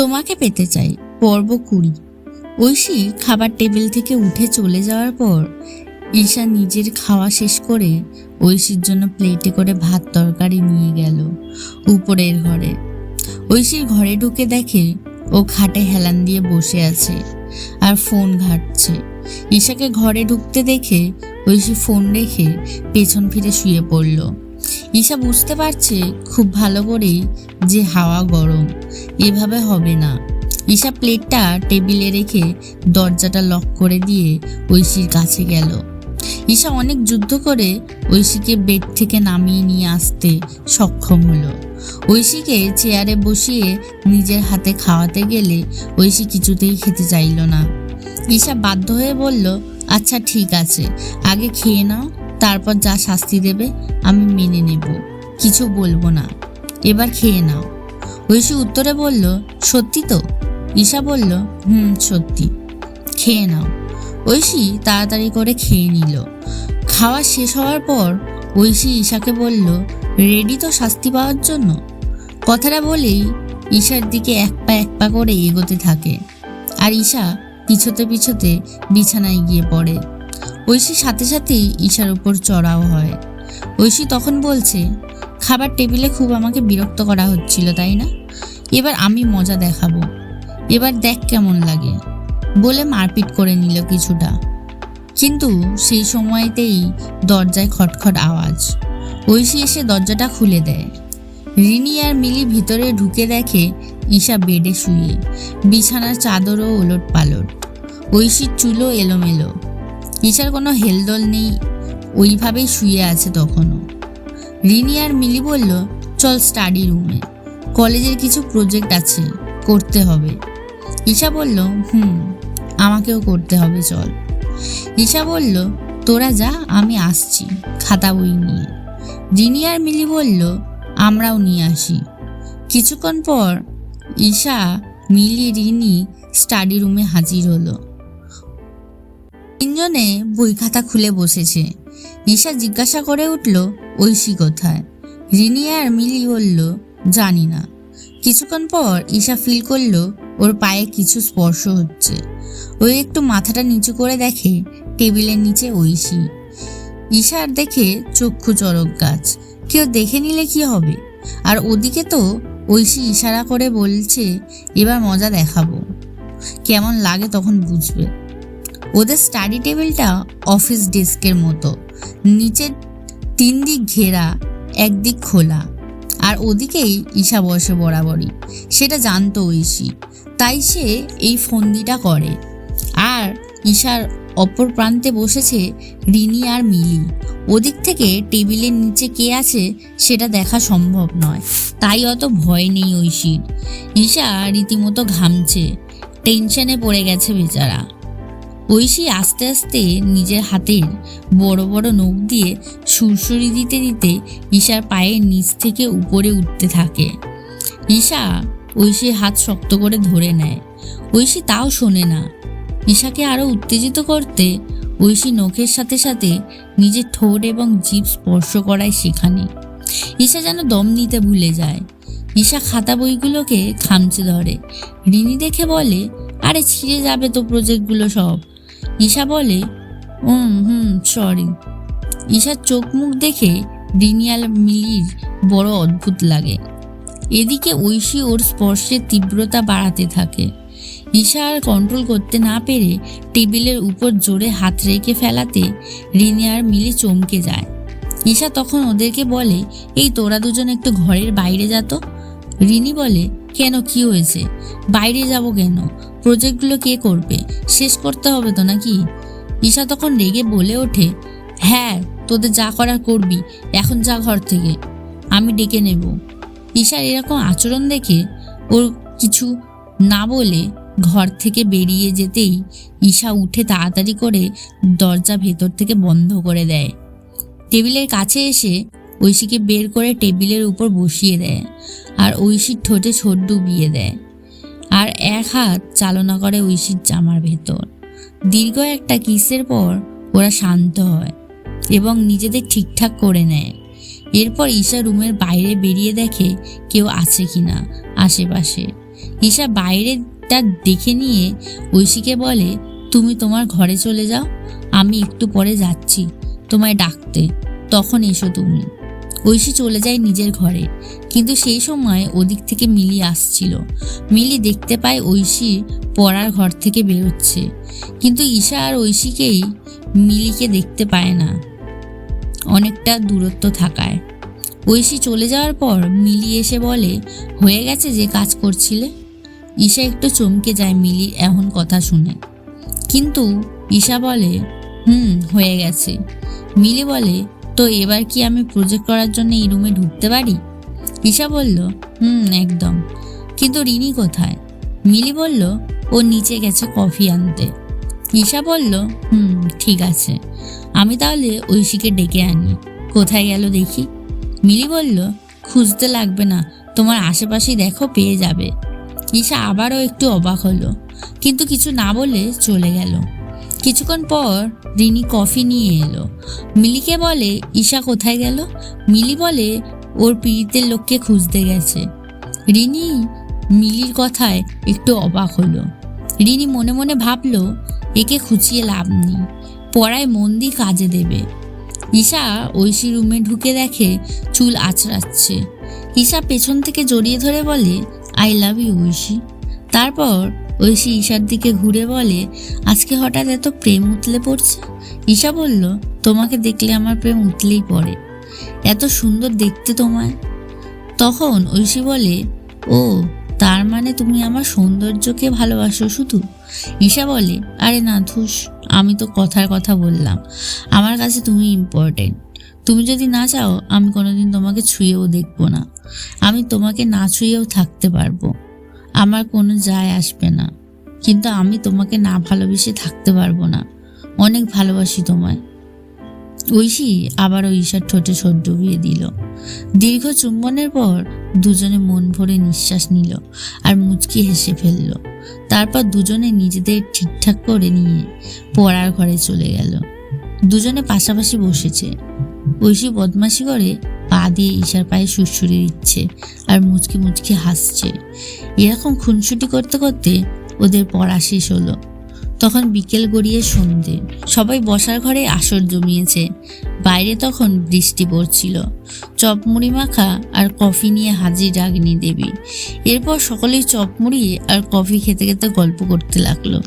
তোমাকে পেতে চাই, পর্ব কুড়ি। ঐশী খাবার টেবিল থেকে উঠে চলে যাওয়ার পর ঈশা নিজের খাওয়া শেষ করে ঐশীর জন্য প্লেটে করে ভাত তরকারি নিয়ে গেল উপরের ঘরে। ঐশীর ঘরে ঢুকে দেখে ও খাটে হেলান দিয়ে বসে আছে আর ফোন ঘাটছে। ঈশাকে ঘরে ঢুকতে দেখে ঐশী ফোন রেখে পেছন ফিরে শুয়ে পড়ল। ঈশা বুঝতে পারছে খুব ভালো করেই যে হাওয়া গরম। এভাবে হবে না। ঈশা প্লেটটা টেবিলে রেখে দরজাটা লক করে দিয়ে ঐশীর কাছে গেল। ঈশা অনেক যুদ্ধ করে ঐশীকে বেড থেকে নামিয়ে নিয়ে আসতে সক্ষম হলো। ঐশীকে চেয়ারে বসিয়ে নিজের হাতে খাওয়াতে গেলে ঐশী কিছুতেই খেতে চাইল না। ঈশা বাধ্য হয়ে বলল আচ্ছা ঠিক আছে। আগে খেয়ে নাও তারপর যা শাস্তি দেবে, আমি মেনে নেব। কিছু বলব না। এবার খেয়ে নাও। ঐশী উত্তরে বলল, সত্যি তো? ঈশা বলল, হুম, সত্যি। খেয়ে নাও। ঐশী তাড়াতাড়ি করে খেয়ে নিল। খাওয়া শেষ হওয়ার পর ঐশী ঈশাকে বলল, রেডি তো শাস্তি পাওয়ার জন্য? কথাটা বলেই ঈশার দিকে এক পা এক পা করে এগোতে থাকে। আর ঈশা পিছোতে পিছোতে বিছানায় গিয়ে পড়ে। ঐশী সাথে সাথেই ঈশার উপর চড়াও হয়। ঐশী তখন বলছে, খাবার টেবিলে খুব আমাকে বিরক্ত করা হচ্ছিল, তাই না? এবার আমি মজা দেখাবো। এবার দেখ কেমন লাগে। বলে মারপিট করে নিল কিছুটা। কিন্তু সেই সময়তেই দরজায় খটখট আওয়াজ। ঐশী এসে দরজাটা খুলে দেয়। রিনি আর মিলি ভিতরে ঢুকে দেখে ঈশা বেডে শুয়ে, বিছানার চাদরও ওলট পালট ঐশীর চুলও এলোমেলো। ঈশার কোনো হেলদোল নেই, ওইভাবেই শুয়ে আছে তখনও। রিনি আর মিলি বলল, চল স্টাডি রুমে কলেজের কিছু প্রজেক্ট আছে, করতে হবে। ঈশা বলল, হুম, আমাকেও করতে হবে, চল। ঈশা বলল, তোরা যা, আমি আসছি, খাতা বই নিয়ে। রিনি আর মিলি বলল, আমরাও নিয়ে আসি। কিছুক্ষণ পর ঈশা, মিলি, রিনি স্টাডি রুমে হাজির হলো। তিনজনে বই খাতা খুলে বসেছে। ঈশা জিজ্ঞাসা করে উঠল, ঐশী কোথায়? রিনি আর মিলি বলল, জানি না। কিছুক্ষণ পর ঈশা ফিল করল, ওর পায়ে কিছু স্পর্শ হচ্ছে। ওই একটু মাথাটা নিচু করে দেখে টেবিলের নিচে ঐশী। ঈশার দেখে চক্ষু চরক গাছ। কেউ দেখে নিলে কি হবে? আর ওদিকে তো ঐশী ইশারা করে বলছে, এবার মজা দেখাবো। কেমন লাগে তখন বুঝবে। ওদের স্টাডি টেবিলটা অফিস ডেস্কের মতো। নিচের তিন দিক ঘেরা একদিক খোলা। আর ওদিকেই ঈশা বসে বরাবরই। সেটা জানতো ঐশী। তাই সে এই ফন্দিটা করে। আর ঈশার অপর প্রান্তে বসেছে রিনি আর মিলি। ওদিক থেকে টেবিলের নিচে কে আছে সেটা দেখা সম্ভব নয়। তাই অত ভয় নেই ঐশীর। ঈশা রীতিমতো ঘামছে। টেনশনে পড়ে গেছে বেচারা। ঐশী আস্তে আস্তে নিজের হাতের বড় বড় নখ দিয়ে সুরসুরি দিতে দিতে ঈশার পায়ের নিচ থেকে উপরে উঠতে থাকে। ঈশা ঐশীর হাত শক্ত করে ধরে নেয়। ঐশী তাও শোনে না। ঈশাকে আরও উত্তেজিত করতে ঐশী নখের সাথে সাথে নিজের ঠোঁট এবং জিভ স্পর্শ করায় সেখানে। ঈশা যেন দম নিতে ভুলে যায়। ঈশা খাতা বইগুলোকে খামচে ধরে। রিনি দেখে বলে, আরে ছিঁড়ে যাবে তো প্রজেক্টগুলো সব। ঈশা বলে হুম হুম সরি ঈশার চোখ মুখ দেখে রিনিয়াল মিলির বড় অদ্ভুত লাগে। এদিকে ঐশী ওর স্পর্শের তীব্রতা বাড়াতে থাকে। ঈশা আর কন্ট্রোল করতে না পেরে টেবিলের উপর জোরে হাত রেখে ফেলাতে রিনি আর মিলি চমকে যায়। ঈশা তখন ওদেরকে বলে, এই তোরা দুজন একটু ঘরের বাইরে যা তো। রিনি বলে, কেন? কি হয়েছে? বাইরে যাব কেন? প্রজেক্টগুলো কে করবে? শেষ করতে হবে তো নাকি? ঈশা তখন রেগে বলে ওঠে হ্যাঁ তোদের যা করার করবি, এখন যা ঘর থেকে, আমি ডেকে নেব। ঈশার এরকম আচরণ দেখে ওর কিছু না বলে ঘর থেকে বেরিয়ে যেতেই ঈশা উঠে তাড়াতাড়ি করে দরজা ভেতর থেকে বন্ধ করে দেয়। টেবিলের কাছে এসে ঐশীকে বের করে টেবিলের উপর বসিয়ে দেয় আর ঐশীর ঠোঁটে ছোট ডুবিয়ে দেয়। আর এক হাত চালনা করে ঐশীর জামার ভেতর। দীর্ঘ একটা কিসের পর ওরা শান্ত হয় এবং নিজেদের ঠিকঠাক করে নেয়। এরপর ঈশা রুমের বাইরে বেরিয়ে দেখে কেউ আছে কিনা আশেপাশে। ঈশা বাইরেটা দেখে নিয়ে ঐশীকে বলে, তুমি তোমার ঘরে চলে যাও, আমি একটু পরে যাচ্ছি, তোমায় ডাকতে। তখন এসো তুমি। ঐশী চলে যায় নিজের ঘরে। কিন্তু সেই সময় ওদিক থেকে মিলি আসছিল। মিলি দেখতে পায় ঐশী পড়ার ঘর থেকে বেরোচ্ছে। কিন্তু ঈশা আর ঐশীকেই মিলিকে দেখতে পায় না। অনেকটা দূরত্ব থাকায়। ঐশী চলে যাওয়ার পর মিলি এসে বলে, হয়ে গেছে যে কাজ করছিলে? ঈশা একটু চমকে যায় মিলির এমন কথা শুনে। কিন্তু ঈশা বলে, হুম, হয়ে গেছে। মিলি বলে তো এবার কি আমি প্রজেক্ট করার জন্য এই রুমে ঢুকতে পারি? ঈশা বলল, হুম, একদম। কিন্তু রিনি কোথায়? মিলি বলল, ও নিচে গেছে কফি আনতে। ঈশা বলল, হুম, ঠিক আছে। আমি তাহলে ঐশীকে ডেকে আনি। কোথায় গেল দেখি? মিলি বলল, খুঁজতে লাগবে না। তোমার আশেপাশেই দেখো, পেয়ে যাবে। ঈশা আবারও একটু অবাক হলো, কিন্তু কিছু না বলে চলে গেল। কিছুক্ষণ পর রিনি কফি নিয়ে এলো। মিলিকে বলে, ঈশা কোথায় গেল? মিলি বলে, ওর পীড়িতের লোককে খুঁজতে গেছে। রিনি মিলির কথায় একটু অবাক হলো। রিনি মনে মনে ভাবলো, একে খুঁচিয়ে লাভ নেই, পড়ায় মন দিয়ে কাজে দেবে। ঈশা ঐশী রুমে ঢুকে দেখে চুল আছড়াচ্ছে। ঈশা পেছন থেকে জড়িয়ে ধরে বলে আই লাভ ইউ ঐশী। তারপর ঐশী ঈশার দিকে ঘুরে বলে, আজকে হঠাৎ এত প্রেম উতলে পড়ছে? ঈশা বলল, তোমাকে দেখলে আমার প্রেম উতলেই পড়ে। এত সুন্দর দেখতে তোমায়। তখন ঐশী বলে, ও, তার মানে তুমি আমার সৌন্দর্যকে ভালোবাসো শুধু? ঈশা বলে, আরে না, ধুস, আমি তো কথার কথা বললাম। আমার কাছে তুমি ইম্পর্টেন্ট তুমি যদি না চাও, আমি কোনোদিন তোমাকে ছুঁয়েও দেখব না। আমি তোমাকে না ছুঁয়েও থাকতে পারব। আমার কোনো যায় আসবে না। কিন্তু আমি তোমাকে না ভালোবেসে থাকতে পারব না। অনেক ভালোবাসি তোমায়। ঐশী আবারও ঈশার ঠোঁটে ঠোঁট ডুবিয়ে দিল। দীর্ঘ চুম্বনের পর দুজনে মন ভরে নিঃশ্বাস নিল আর মুচকি হেসে ফেলল। তারপর দুজনে নিজেদের ঠিকঠাক করে নিয়ে পড়ার ঘরে চলে গেল। দুজনে পাশাপাশি বসেছে। ঐশী বদমাশি করে পা দিয়ে ঈশার পায়ে সুরসুরি দিচ্ছে আর মুচকি মুচকি হাসছে। এরকম খুনসুটি করতে করতে ওদের পড়া শেষ হলো। তখন বিকেল গড়িয়ে সন্ধে। সবাই বসার ঘরে আসর জমিয়েছে। বাইরে তখন বৃষ্টি পড়ছিল। চপমুড়ি মাখা আর কফি নিয়ে হাজির রাগিনী দেবী। এরপর সকলেই চপমুড়ি আর কফি খেতে খেতে গল্প করতে লাগল।